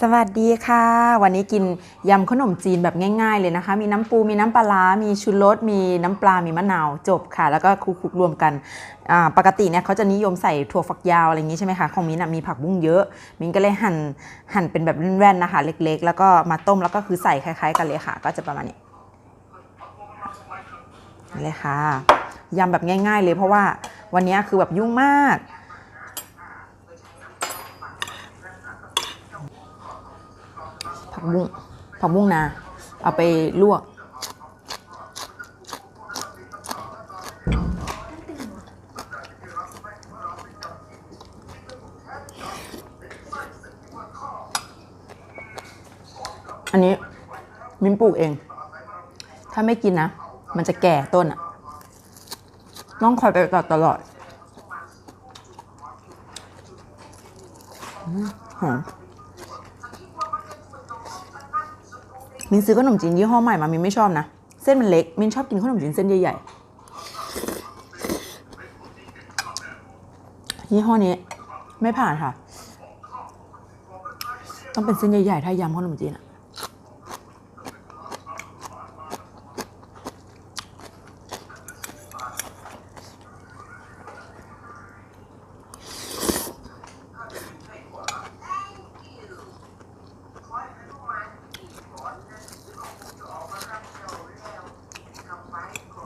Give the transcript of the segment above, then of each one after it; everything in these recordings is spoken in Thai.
สวัสดีค่ะ วันนี้กินยำขนมจีนแบบง่ายๆเลยนะคะ มีน้ำปูมีน้ำปลาร้ามีชูรสมีน้ำปลา มีมะนาวจบค่ะ แล้วก็คลุกๆรวมกันปกติเนี่ยเขาจะนิยมใส่ถั่วฝักยาวอะไรอย่างนี้ใช่ไหมคะของมินนมีผักบุ้งเยอะ มิ้นก็เลยหั่นหั่นเป็นแบบแว่นๆนะคะ เล็กๆ แล้วก็มาต้มแล้วก็คือใส่คล้าย ๆ กันเลยค่ะ ก็จะประมาณนี้นี่เลยค่ะยำแบบง่าย ๆ เลยเพราะว่าวันนี้คือแบบยุ่งมาก ผักบุ้งผักบุ้งนา เอาไปลวก อันนี้มิ้นปลูกเอง ถ้าไม่กินนะ มันจะแก่ต้นอะต้องคอยไปตัดตลอดหอม มินซื้อขนมจีนยี่ห้อใหม่มามินไม่ชอบนะ เส้นมันเล็ก มินชอบกินขนมจีนเส้นใหญ่ๆยี่ห้อนี้ ไม่ผ่านค่ะ ต้องเป็นเส้นใหญ่ๆ ถ้ายำขนมจีนอะ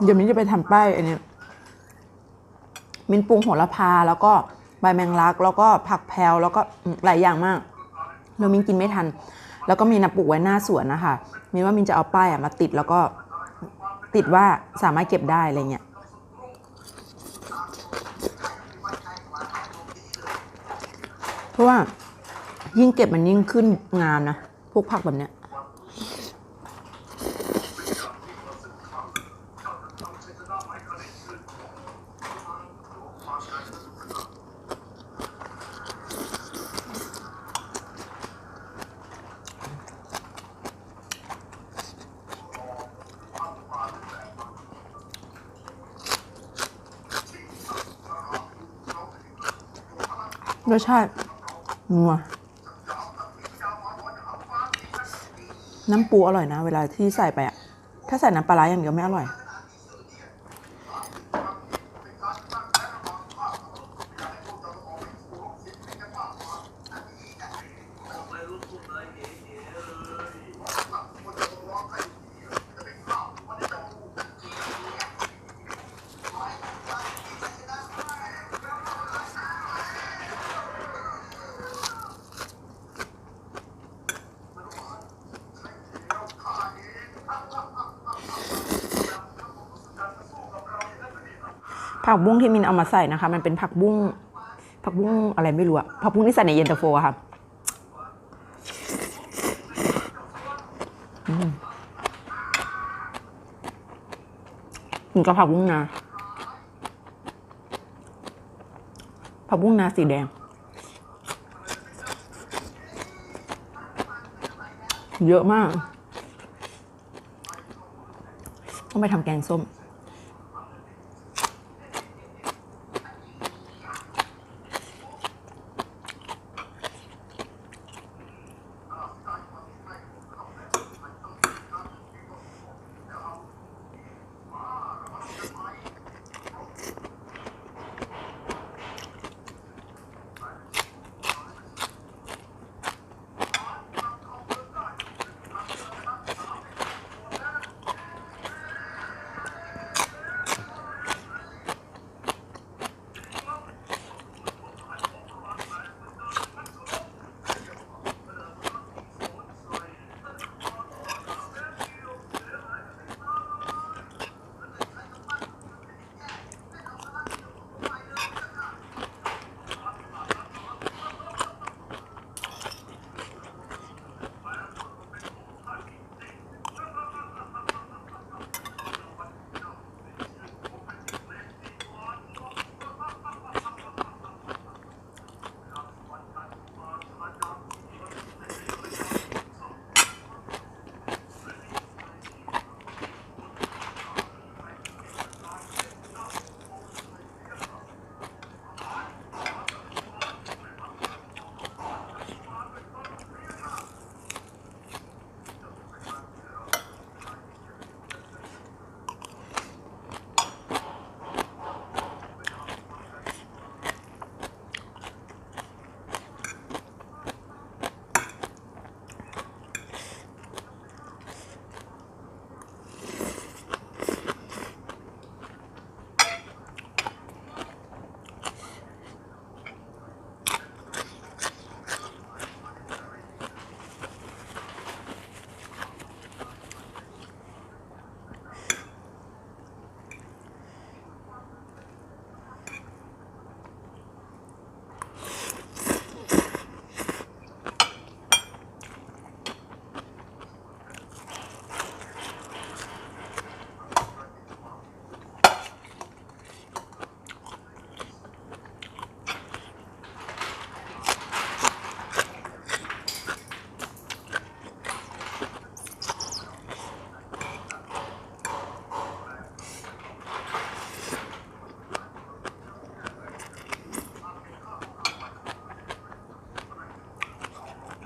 เดี๋ยวมิ้นจะไปทำป้ายอันนี้มิ้นปรุงโหระพาแล้วก็ใบแมงลัก แล้วก็ผักแพรวแล้วก็หลายอย่างมากแล้วมิ้นกินไม่ทัน แล้วก็มีนะปลูกไว้หน้าสวนนะคะมิ้นว่ามิ้นจะเอาป้ายมาติดแล้วก็ติดว่าสามารถเก็บได้อะไรเงี้ยเพราะว่ายิ่งเก็บมันยิ่งขึ้นงามนะพวกผักแบบเนี้ย รสชาตินัวน้ำปูอร่อยนะ เวลาที่ใส่ไปอะถ้าใส่น้ำปลาร้าอย่างเดียวไม่อร่อย ผักบุ้งที่มินเอามาใส่นะคะ มันเป็นผักบุ้งผักบุ้งอะไรไม่รู้อะผักบุ้งที่ใส่ในเย็นตาโฟอะค่ะอืมกินกับผักบุ้งนาผักบุ้งนาสีแดง เยอะมาก ต้องไปทำแกงส้ม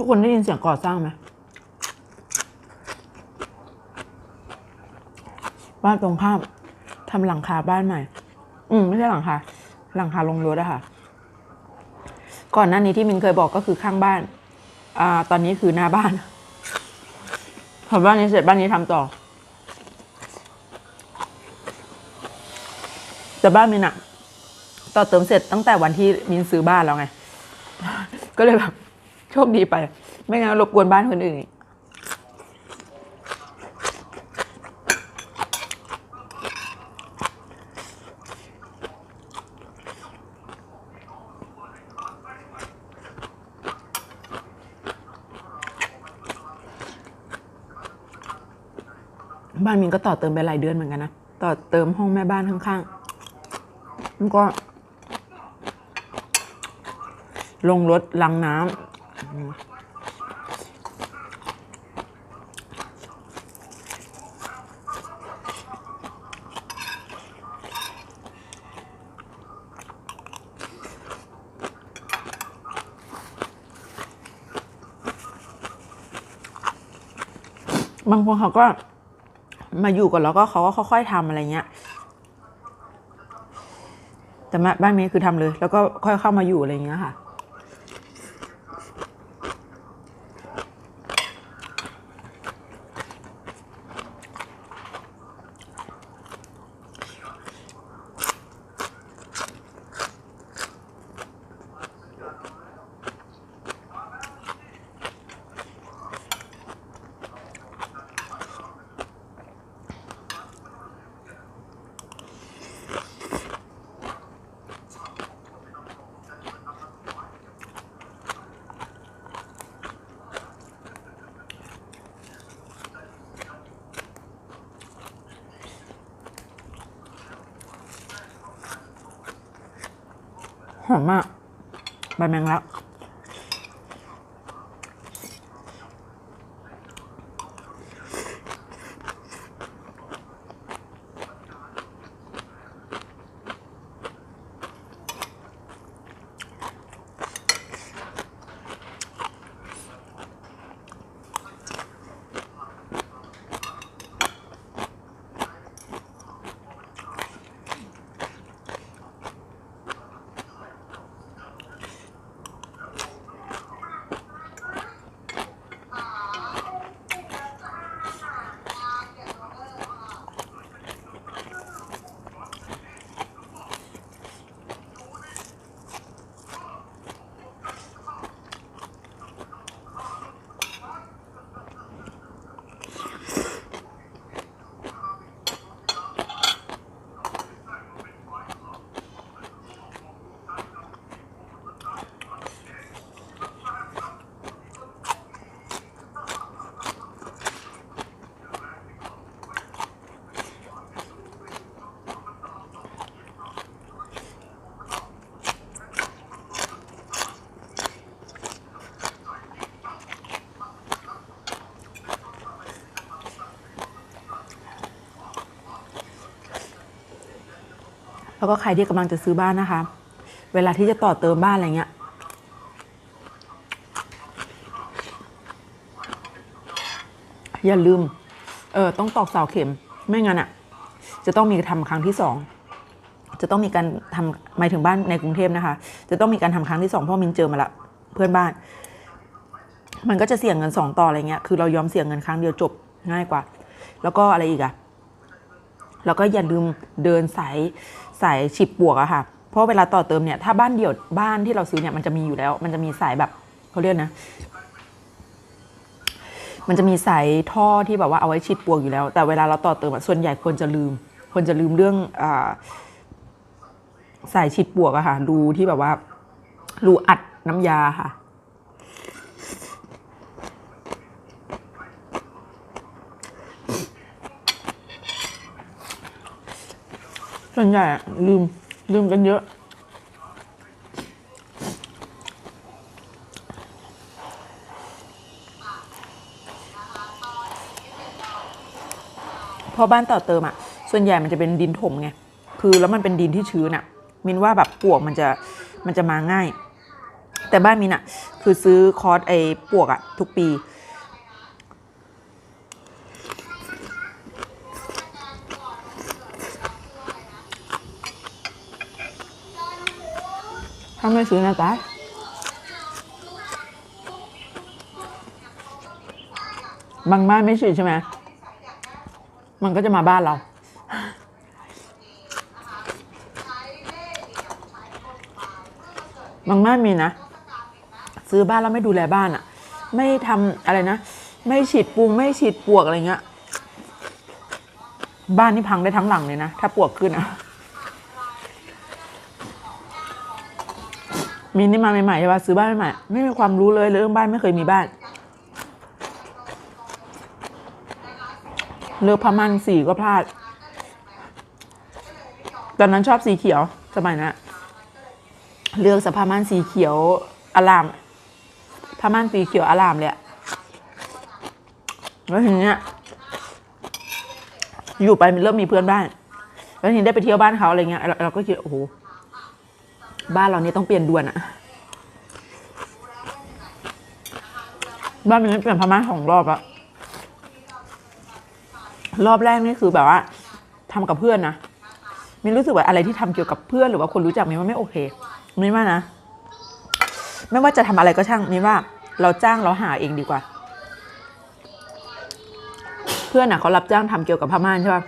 กคนได้ยินเสียงก่อสร้างไหมบ้านตรงข้ามทำหลังคาบ้านใหม่ อืมไม่ใช่หลังคาหลังคาลงรถอะค่ะ ก่อนหน้านี้ที่มินเคยบอกก็คือข้างบ้าน อ่า ตอนนี้คือหน้าบ้านพอบ้านนี้เสร็จบ้านนี้ทำต่อ แต่บ้านมินอะต่อเติมเสร็จตั้งแต่วันที่มินซื้อบ้านแล้วไง ก็เลยแบบ โชคดีไป ไม่งั้นรบกวนบ้านคนอื่นอีกบ้านมินก็ต่อเติมไปหลายเดือนเหมือนกันนะ ต่อเติมห้องแม่บ้านข้างๆแล้วก็ ลงรถล้างน้ำ บางคนเขาก็มาอยู่ก่อนแล้วก็เขาก็ค่อยๆทำอะไรเงี้ย แต่มาบ้านนี้คือทำเลย แล้วก็ค่อยเข้ามาอยู่อะไรเงี้ยค่ะ หอมมาก ใบแมงลัก แล้วก็ใครที่กำลังจะซื้อบ้านนะคะ เวลาที่จะต่อเติมบ้านอะไรเงี้ย อย่าลืม เออต้องตอกเสาเข็ม ไม่งั้นอะ่ะ จะต้องมีทำครั้งที่สองจะต้องมีการทำหมายถึงบ้านในกรุงเทพนะคะ จะต้องมีการทำครั้งที่สองเพราะมินเจอมาละเพื่อนบ้าน มันก็จะเสี่ยงเงินสองต่ออะไรเงี้ยคือเรายอมเสี่ยงเงินครั้งเดียวจบง่ายกว่า แล้วก็อะไรอีกอะแล้วก็อย่าลืมเดินสาย สายฉิบปวกอะค่ะ เพราะเวลาต่อเติมเนี่ยถ้าบ้านเดี่ยวบ้านที่เราซื้อเนี่ยมันจะมีอยู่แล้ว มันจะมีสายแบบเขาเรียกนะ มันจะมีสายท่อที่แบบว่าเอาไว้ฉีดปลวกอยู่แล้ว แต่เวลาเราต่อเติมส่วนใหญ่ควรจะลืมควรจะลืมเรื่องอสายฉีดปลวกอะค่ะรูที่แบบว่ารูอัดน้ำยาค่ะ ส่วนใหญ่ลืม ลืมกันเยอะพราะบ้านต่อเติมอะส่วนใหญ่มันจะเป็นดินถมไง คือแล้วมันเป็นดินที่ชื้นอะมินว่าแบบปวกมันจะมันจะมาง่าย แต่แต่บ้านมินอะคือซื้อคอร์สไอ้ปวกอะทุกปี ถ้าไม่ซื้อนะจ๊ะบางบ้านไม่ฉีดใช่ไหม มันก็จะมาบ้านเรา บางบ้านมีนะ ซื้อบ้านแล้วไม่ดูแลบ้านอะไม่ทำอะไรนะ ไม่ฉีดปูงไม่ฉีดปลวกอะไรเงี้ย บ้านนี่พังได้ทั้งหลังเลยนะ ถ้าปลวกขึ้นอะ มินนี่มาใหม่ๆใช่ปะซื้อบ้านใหม่ๆไม่มีความรู้เลยเรื่องบ้านไม่เคยมีบ้านเลือกผ้าม่านสีก็พลาด ตอนนั้นชอบสีเขียวสมัยนะเลือกสภาพม่านสีเขียวอลามผ้าม่านสีเขียวอลามเลยแล้วทีเนี้ยอยู่ไปเริ่มมีเพื่อนบ้าน แล้วทีนี้ได้ไปเที่ยวบ้านเขาอะไรเงี้ยเราก็คิดโอ้โห บ้านเรานี่ต้องเปลี่ยนด่วนอะบ้านมันเปลี่ยนพม่านสองรอบอะรอบแรกนี่คือแบบว่าทำกับเพื่อนนะมินรู้สึกว่าอะไรที่ทำเกี่ยวกับเพื่อนหรือว่าคนรู้จักมินว่าไม่โอเคมินว่านะ ไม่ว่าจะทำอะไรก็ช่างมินว่า เราจ้างเราหาเองดีกว่า เพื่อนอะเขารับจ้างทำเกี่ยวกับพม่านใช่ป่ะ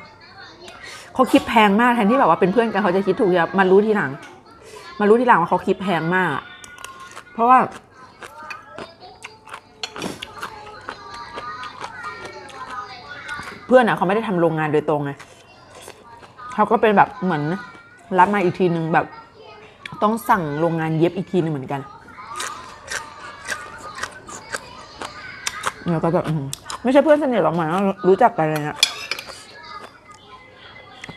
เขาคิดแพงมากแทนที่แบบว่าเป็นเพื่อนกันเขาจะคิดถูกจะมารู้ทีหลัง มารู้ทีหลังว่าเขาคิดแพงมากเพราะว่า เพื่อนอะเขาไม่ได้ทำโรงงานโดยตรงไงเขาก็เป็นแบบเหมือนรับมาอีกทีนึงแบบ ต้องสั่งโรงงานเย็บอีกทีนึงเหมือนกันแล้วก็แบบไม่ใช่เพื่อนสนิทหรอกหมายว่ารู้จักกันเลยนะ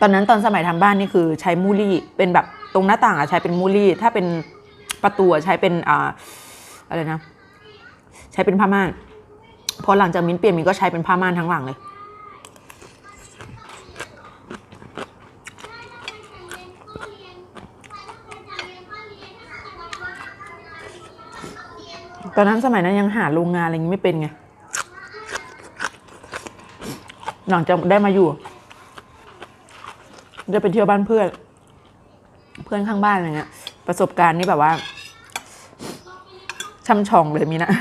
ตอนนั้นตอนสมัยทำบ้านนี่คือใช้มูลี่เป็นแบบ ตรงหน้าต่างอะใช้เป็นมูลี่ ถ้าเป็นประตูใช้เป็นอ่าอะไรนะ ใช้เป็นผ้าม่านพอหลังจากมิ้นเปลี่ยนมิ้นก็ใช้เป็นผ้าม่านทั้งหลังเลย ตอนนั้นสมัยนั้นยังหาโรงงานอะไรอย่างนี้ไม่เป็นไง หลังจากได้มาอยู่ได้ไปเที่ยวบ้านเพื่อน พื่อนข้างบ้านอะไรเงี้ยประสบการณ์นี่แบบว่าช่ำชองเลยมีนะ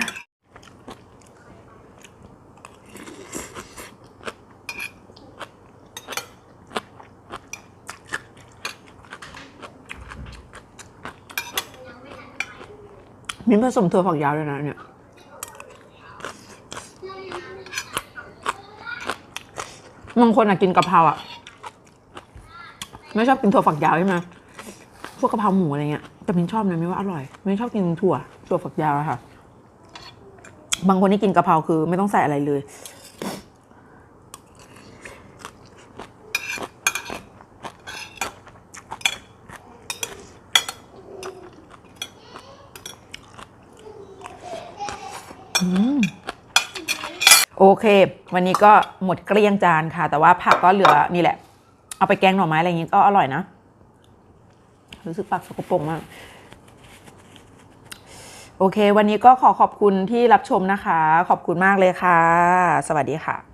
มีผสมถั่วฝักยาวด้วยนะเนี่ย บางคนอะกินกะเพราอะไม่ชอบกินถั่วฝักยาวใช่ไหม พวกกะเพราหมูอะไรเงี้ยแต่มินชอบนะมินว่าอร่อยมินชอบกินถั่วถั่วฝักยาวอะค่ะ บางคนที่กินกะเพราคือ ไม่ต้องใส่อะไรเลย โอเค วันนี้ก็หมดเกลี้ยงจานค่ะ แต่ว่าผักก็เหลือนี่แหละ เอาไปแกงหน่อไม้อะไรอย่างงี้ก็อร่อยนะ รู้สึกปากสกปรกมากโอเค วันนี้ก็ขอขอบคุณที่รับชมนะคะ ขอบคุณมากเลยค่ะ สวัสดีค่ะ